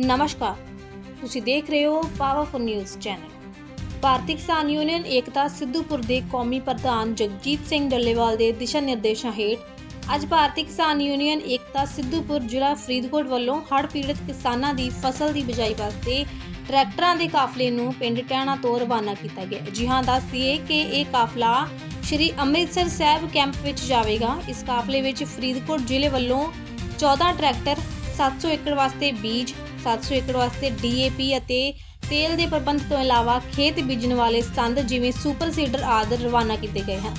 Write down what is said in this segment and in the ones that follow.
ਨਮਸਕਾਰ। ਤੁਸੀਂ ਦੇਖ ਰਹੇ ਹੋ ਪਾਵਰਫੁਲ ਨਿਊਜ਼ ਚੈਨਲ ਭਾਰਤੀ ਕਿਸਾਨ ਯੂਨੀਅਨ, ਏਕਤਾ, ਸਿੱਧੂਪੁਰ ਦੇ ਕੌਮੀ ਪ੍ਰਧਾਨ ਜਗਜੀਤ ਸਿੰਘ ਡੱਲੇਵਾਲ ਦੇ ਦਿਸ਼ਾ ਨਿਰਦੇਸ਼ਾਂ ਹੇਠ ਅੱਜ ਭਾਰਤੀ ਕਿਸਾਨ ਯੂਨੀਅਨ, ਏਕਤਾ, ਸਿੱਧੂਪੁਰ ਜ਼ਿਲ੍ਹਾ ਫਰੀਦਕੋਟ ਵੱਲੋਂ ਹੜ੍ਹ ਪੀੜਤ ਕਿਸਾਨਾਂ ਦੀ ਫਸਲ ਦੀ ਬਿਜਾਈ ਵਾਸਤੇ ਟਰੈਕਟਰਾਂ ਦੇ ਕਾਫਲੇ ਨੂੰ ਪਿੰਡ ਟਹਿਣਾ ਤੋਂ ਰਵਾਨਾ ਕੀਤਾ ਗਿਆ। ਜੀ ਹਾਂ ਦੱਸਦੀਏ ਕਿ ਇਹ ਕਾਫਲਾ ਸ਼੍ਰੀ ਅੰਮ੍ਰਿਤਸਰ ਸਾਹਿਬ ਕੈਂਪ ਵਿੱਚ ਜਾਵੇਗਾ। ਇਸ ਕਾਫਲੇ ਵਿੱਚ ਫਰੀਦਕੋਟ ਜ਼ਿਲ੍ਹੇ ਵੱਲੋਂ 14 ਟਰੈਕਟਰ 700 ਏਕੜ ਵਾਸਤੇ ਬੀਜ 700 ਏਕੜ ਵਾਸਤੇ ਡੀਏਪੀ ਅਤੇ ਤੇਲ ਦੇ ਪ੍ਰਬੰਧ ਤੋਂ ਇਲਾਵਾ ਖੇਤ ਬੀਜਣ ਵਾਲੇ ਸੰਦ ਜਿਵੇਂ ਸੁਪਰ ਸੀਡਰ ਆਦਿ ਰਵਾਨਾ ਕੀਤੇ ਗਏ ਹਨ।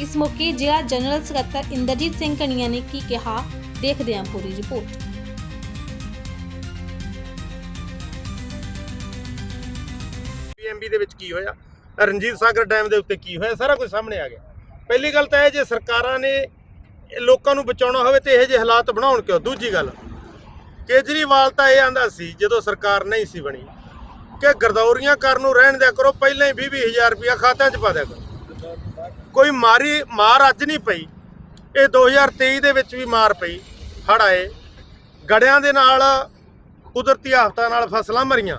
ਇਸ ਮੌਕੇ ਜ਼ਿਲ੍ਹਾ ਜਨਰਲ ਸਕੱਤਰ ਇੰਦਰਜੀਤ ਸਿੰਘ ਕਣੀਆ ਨੇ ਕੀ ਕਿਹਾ, ਦੇਖਦੇ ਹਾਂ ਪੂਰੀ ਰਿਪੋਰਟ। ਪੀਐਮਬੀ ਦੇ ਵਿੱਚ ਕੀ ਹੋਇਆ? ਰਣਜੀਤ ਸਾਗਰ ਡੈਮ ਦੇ ਉੱਤੇ ਕੀ ਹੋਇਆ? ਸਾਰਾ ਕੁਝ ਸਾਹਮਣੇ ਆ ਗਿਆ। ਪਹਿਲੀ ਗੱਲ ਤਾਂ ਇਹ ਜੇ ਸਰਕਾਰਾਂ ਨੇ ਲੋਕਾਂ ਨੂੰ ਬਚਾਉਣਾ ਹੋਵੇ ਤੇ ਇਹੋ ਜਿਹੇ ਹਾਲਾਤ ਬਣਾਉਣ ਕਿਉਂ? ਦੂਜੀ ਗੱਲ ਕੇਜਰੀਵਾਲ ਤਾਂ ਇਹ ਆਂਦਾ ਸੀ, ਜਦੋਂ ਸਰਕਾਰ ਨਹੀਂ ਸੀ ਬਣੀ, ਕਿ ਗਰਦੌਰੀਆਂ ਕਰਨ ਨੂੰ ਰਹਿਣ ਦਿਆ ਕਰੋ, ਪਹਿਲਾਂ ਹੀ 20 ਹਜ਼ਾਰ ਰੁਪਇਆ ਖਾਤਿਆਂ 'ਚ ਪਾ ਦਿਆ ਕਰੋ। ਕੋਈ ਮਾਰੀ, ਮਾਰ ਅੱਜ ਨਹੀਂ ਪਈ, ਇਹ 2023 ਦੇ ਵਿੱਚ ਵੀ ਮਾਰ ਪਈ ਹੜ ਆਏ, ਗੜਿਆਂ ਦੇ ਨਾਲ ਕੁਦਰਤੀ ਆਫਤਾਂ ਨਾਲ ਫਸਲਾਂ ਮਰੀਆਂ,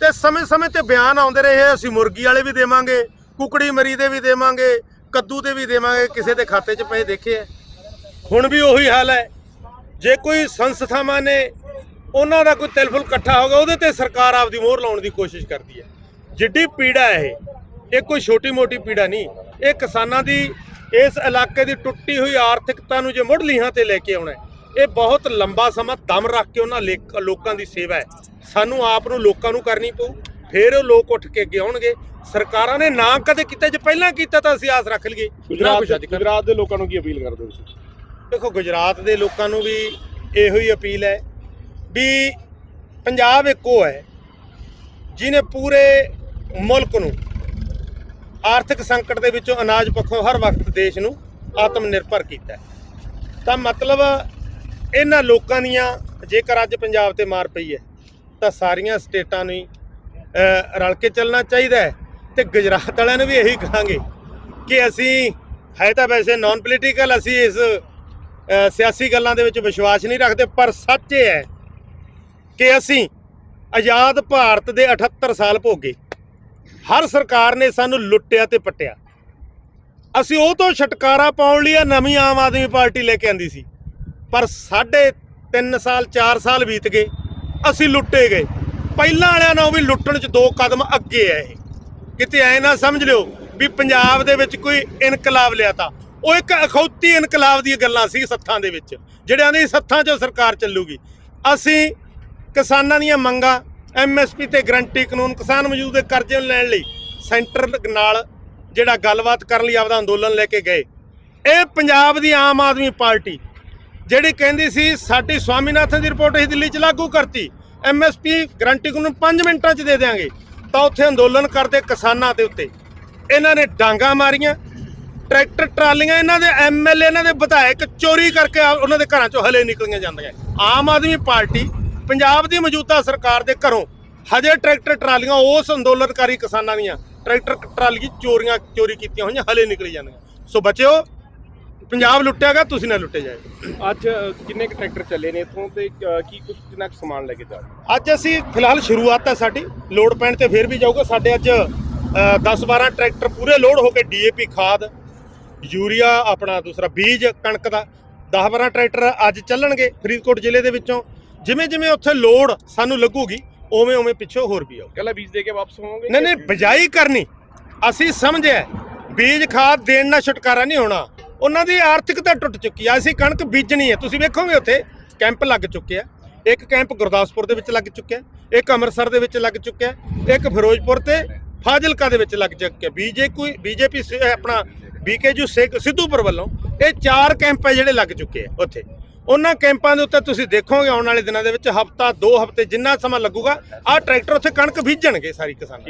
ਤੇ ਸਮੇਂ-ਸਮੇਂ ਤੇ ਬਿਆਨ ਆਉਂਦੇ ਰਹੇ, ਅਸੀਂ ਮੁਰਗੀ ਵਾਲੇ ਵੀ ਦੇਵਾਂਗੇ, ਕੁਕੜੀ ਮਰੀ ਦੇ ਵੀ ਦੇਵਾਂਗੇ, ਕੱਦੂ ਦੇ ਵੀ ਦੇਵਾਂਗੇ, ਕਿਸੇ ਦੇ ਖਾਤੇ 'ਚ ਪਏ ਦੇਖੇ ਆ। ਹੁਣ ਵੀ ਉਹੀ ਹਾਲ ਹੈ। ਜੇ ਕੋਈ ਸੰਸਥਾਵਾਂ ਨੇ ਉਹਨਾਂ ਦਾ ਕੋਈ ਤਿਲਫੁਲ ਇਕੱਠਾ ਹੋ ਗਿਆ ਉਹਦੇ ਤੇ ਸਰਕਾਰ ਆਪਦੀ ਮੋਹਰ ਲਾਉਣ ਦੀ ਕੋਸ਼ਿਸ਼ ਕਰਦੀ ਹੈ। ਜਿੱਡੀ ਪੀੜਾ ਹੈ ਇਹ ਇਹ ਕੋਈ ਛੋਟੀ-ਮੋਟੀ ਪੀੜਾ ਨਹੀਂ। ਇਹ ਕਿਸਾਨਾਂ ਦੀ ਇਸ ਇਲਾਕੇ ਦੀ ਟੁੱਟੀ ਹੋਈ ਆਰਥਿਕਤਾ ਨੂੰ ਜੇ ਮੁੜ ਲੀਹਾਂ ਤੇ ਲੈ ਕੇ ਆਉਣਾ ਇਹ ਬਹੁਤ ਲੰਬਾ ਸਮਾਂ ਦਮ ਰੱਖ ਕੇ ਉਹਨਾਂ ਲੇਕ- ਦੀ ਸੇਵਾ ਹੈ। ਸਾਨੂੰ ਆਪ ਨੂੰ ਲੋਕਾਂ ਨੂੰ ਕਰਨੀ ਪਊ ਫਿਰ ਉਹ ਲੋਕ ਉੱਠ ਕੇ ਅੱਗੇ ਆਉਣਗੇ। ਸਰਕਾਰਾਂ ਨੇ ਨਾ ਕਦੇ ਕੀਤਾ ਜੇ ਪਹਿਲਾਂ ਕੀਤਾ ਤਾਂ ਅਸੀਂ ਆਸ ਰੱਖ ਲਈਏ। ਗੁਜਰਾਤ ਦੇ ਲੋਕਾਂ ਨੂੰ ਕੀ ਅਪੀਲ ਕਰਦੇ ਹੋ ਤੁਸੀਂ? ਦੇਖੋ ਗੁਜਰਾਤ ਦੇ ਲੋਕਾਂ ਨੂੰ ਵੀ ਇਹੋ ਹੀ ਅਪੀਲ ਹੈ ਵੀ ਪੰਜਾਬ ਇੱਕੋ ਹੈ ਜਿਹਨੇ ਪੂਰੇ ਮੁਲਕ ਨੂੰ ਆਰਥਿਕ ਸੰਕਟ ਦੇ ਵਿੱਚੋਂ ਅਨਾਜ ਪੱਖੋਂ ਹਰ ਵਕਤ ਦੇਸ਼ ਨੂੰ ਆਤਮ ਨਿਰਭਰ ਕੀਤਾ ਤਾਂ ਮਤਲਬ ਇਹਨਾਂ ਲੋਕਾਂ ਦੀਆਂ ਜੇਕਰ ਅੱਜ ਪੰਜਾਬ ਤੇ ਮਾਰ ਪਈ ਹੈ ਤਾਂ ਸਾਰੀਆਂ ਸਟੇਟਾਂ ਨੂੰ ਹੀ, ਰਲ ਕੇ ਚੱਲਣਾ ਚਾਹੀਦਾ ਹੈ ਤੇ ਗੁਜਰਾਤ ਵਾਲਿਆਂ ਨੂੰ ਵੀ ਇਹੀ ਕਹਾਂਗੇ ਕਿ ਅਸੀਂ ਹੈ ਤਾਂ ਵੈਸੇ ਨਾਨ ਪੋਲੀਟੀਕਲ ਅਸੀਂ ਇਸ ਸਿਆਸੀ ਗੱਲਾਂ ਦੇ ਵਿੱਚ ਵਿਸ਼ਵਾਸ ਨਹੀਂ ਰੱਖਦੇ, ਪਰ ਸੱਚ ਇਹ ਹੈ ਕਿ ਅਸੀਂ ਆਜ਼ਾਦ ਭਾਰਤ ਦੇ 78 ਸਾਲ ਭੋਗੇ। ਹਰ ਸਰਕਾਰ ਨੇ ਸਾਨੂੰ ਲੁੱਟਿਆ ਤੇ ਪੱਟਿਆ। ਅਸੀਂ ਉਹ ਤੋਂ ਛਟਕਾਰਾ ਪਾਉਣ ਲਈ ਇਹ ਨਵੀਂ ਆਮ ਆਦਮੀ ਪਾਰਟੀ ਲੈ ਕੇ ਆਂਦੀ ਸੀ। ਪਰ ਸਾਢੇ 3 ਸਾਲ 4 ਸਾਲ ਬੀਤ ਗਏ, ਅਸੀਂ ਲੁੱਟੇ ਗਏ। ਪਹਿਲਾਂ ਵਾਲਿਆਂ ਨਾਲੋਂ ਵੀ ਲੁੱਟਣ 'ਚ ਦੋ ਕਦਮ ਅੱਗੇ ਆ ਇਹ। ਕਿਤੇ ਐ ਨਾ ਸਮਝ ਲਿਓ ਵੀ ਪੰਜਾਬ ਦੇ ਵਿੱਚ ਕੋਈ ਇਨਕਲਾਬ ਲਿਆ ਤਾ ਉਹ ਇੱਕ ਅਖੌਤੀ ਇਨਕਲਾਬ ਦੀਆਂ ਗੱਲਾਂ ਸੀ ਸੱਥਾਂ ਦੇ ਵਿੱਚ, ਜਿਹੜਿਆਂ ਦੀ ਸੱਥਾਂ 'ਚੋਂ ਸਰਕਾਰ ਚੱਲੂਗੀ। ਅਸੀਂ ਕਿਸਾਨਾਂ ਦੀਆਂ ਮੰਗਾਂ ਐਮਐਸਪੀ ਤੇ ਗਰੰਟੀ ਕਾਨੂੰਨ, ਕਿਸਾਨ ਮਜ਼ਦੂਰ ਦੇ ਕਰਜ਼ੇ ਲੈਣ ਲਈ ਸੈਂਟਰ ਨਾਲ ਜਿਹੜਾ ਗੱਲਬਾਤ ਕਰਨ ਲਈ ਆਪਦਾ ਅੰਦੋਲਨ ਲੈ ਕੇ ਗਏ। ਇਹ ਪੰਜਾਬ ਦੀ ਆਮ ਆਦਮੀ ਪਾਰਟੀ, ਜਿਹੜੀ ਕਹਿੰਦੀ ਸੀ, ਸਾਡੀ ਸਵਾਮੀਨਾਥਨ ਦੀ ਰਿਪੋਰਟ ਅਸੀਂ ਦਿੱਲੀ 'ਚ ਲਾਗੂ ਕਰਤੀ। ਐਮਐਸਪੀ ਗਰੰਟੀ ਕਾਨੂੰਨ 5 ਮਿੰਟਾਂ 'ਚ ਦੇ ਦੇਾਂਗੇ ਤਾਂ ਉੱਥੇ ਅੰਦੋਲਨ ਕਰਦੇ ਕਿਸਾਨਾਂ ਦੇ ਉੱਤੇ। ਇਹਨਾਂ ਨੇ ਡਾਂਗਾ ਮਾਰੀਆਂ ਟਰੈਕਟਰ ਟਰਾਲੀਆਂ ਇਹਨਾਂ ਦੇ ਐਮਐਲਏ ਇਹਨਾਂ ਦੇ ਵਿਧਾਇਕ ਚੋਰੀ ਕਰਕੇ ਉਹਨਾਂ ਦੇ ਘਰਾਂ ਚੋਂ ਹਲੇ ਨਿਕਲੀਆਂ ਜਾਂਦੀਆਂ ਆਮ ਆਦਮੀ ਪਾਰਟੀ ਪੰਜਾਬ ਦੀ ਮੌਜੂਦਾ ਸਰਕਾਰ ਦੇ ਘਰੋਂ ਹਜੇ ਟਰੈਕਟਰ ਟਰਾਲੀਆਂ ਉਸ ਅੰਦੋਲਨਕਾਰੀ ਕਿਸਾਨਾਂ ਦੀਆਂ ਟਰੈਕਟਰ ਟਰਾਲੀ ਚੋਰੀਆਂ ਚੋਰੀ ਕੀਤੀਆਂ ਹੋਈਆਂ ਹਲੇ ਨਿਕਲੀ ਜਾਂਦੀਆਂ ਸੋ ਬੱਚਿਓ ਪੰਜਾਬ ਲੁੱਟਿਆ ਗਿਆ ਤੁਸੀਂ ਨਾ ਲੁੱਟੇ ਜਾਏ। ਅੱਜ ਕਿੰਨੇ ਕੁ ਟਰੈਕਟਰ ਚੱਲੇ ਨੇ ਇੱਥੋਂ ਤੇ ਕੀ ਕੁਝ ਕਿੰਨਾ ਕੁ ਸਮਾਨ ਲੈ ਕੇ ਜਾ? ਅੱਜ ਅਸੀਂ ਫਿਲਹਾਲ ਸ਼ੁਰੂਆਤ ਹੈ ਸਾਡੀ। ਲੋਡ ਪੈਣ ਤੇ ਫੇਰ ਵੀ ਜਾਊਗਾ। ਸਾਡੇ ਅੱਜ 10-12 ਟਰੈਕਟਰ ਪੂਰੇ ਲੋਡ ਹੋ ਕੇ ਡੀਏਪੀ ਖਾਦ ਯੂਰੀਆ ਆਪਣਾ ਦੂਸਰਾ ਬੀਜ ਕਣਕ ਦਾ 10-12 ਟਰੈਕਟਰ ਅੱਜ ਚੱਲਣਗੇ ਫਰੀਦਕੋਟ ਜ਼ਿਲ੍ਹੇ ਦੇ ਵਿੱਚੋਂ। ਜਿਵੇਂ ਜਿਵੇਂ ਉੱਥੇ ਲੋਡ ਸਾਨੂੰ ਲੱਗੂਗੀ ਉਵੇਂ ਉਵੇਂ ਪਿੱਛੋਂ ਹੋਰ ਵੀ ਆਊ। ਇਕੱਲਾ ਬੀਜ ਦੇ ਕੇ ਵਾਪਸ ਹੋਵੋਗੇ ਨਹੀਂ ਨਹੀਂ ਬਿਜਾਈ ਕਰਨੀ। ਅਸੀਂ ਸਮਝਿਆ ਬੀਜ ਖਾਦ ਦੇਣ ਨਾਲ ਛੁਟਕਾਰਾ ਨਹੀਂ ਹੋਣਾ। ਉਹਨਾਂ ਦੀ ਆਰਥਿਕਤਾ ਟੁੱਟ ਚੁੱਕੀ ਆ ਅਸੀਂ ਕਣਕ ਬੀਜਣੀ ਹੈ। ਤੁਸੀਂ ਵੇਖੋਗੇ ਉੱਥੇ ਕੈਂਪ ਲੱਗ ਚੁੱਕੇ ਆ ਇੱਕ ਕੈਂਪ ਗੁਰਦਾਸਪੁਰ ਦੇ ਵਿੱਚ ਲੱਗ ਚੁੱਕਿਆ ਇੱਕ ਅੰਮ੍ਰਿਤਸਰ ਦੇ ਵਿੱਚ ਲੱਗ ਚੁੱਕਿਆ ਇੱਕ ਫਿਰੋਜ਼ਪੁਰ ਤੇ ਫਾਜ਼ਿਲਕਾ ਦੇ ਵਿੱਚ ਲੱਗ ਚੁੱਕਿਆ। ਬੀਜੇ ਕੋਈ ਬੀਜੇਪੀ ਆਪਣਾ ਬੀਕੇਜੂ ਸਿੱਧੂਪੁਰ ਵੱਲੋਂ ਇਹ ਚਾਰ ਕੈਂਪ ਹੈ ਜਿਹੜੇ ਲੱਗ ਚੁੱਕੇ ਆ ਉੱਥੇ। ਉਹਨਾਂ ਕੈਂਪਾਂ ਦੇ ਉੱਤੇ ਤੁਸੀਂ ਦੇਖੋਗੇ ਆਉਣ ਵਾਲੇ ਦਿਨਾਂ ਦੇ ਵਿੱਚ ਹਫਤਾ ਦੋ ਹਫ਼ਤੇ ਜਿੰਨਾ ਸਮਾਂ ਲੱਗੂਗਾ ਆਹ ਟਰੈਕਟਰ ਉੱਥੇ ਕਣਕ ਬੀਜਣਗੇ ਸਾਰੀ ਕਿਸਾਨ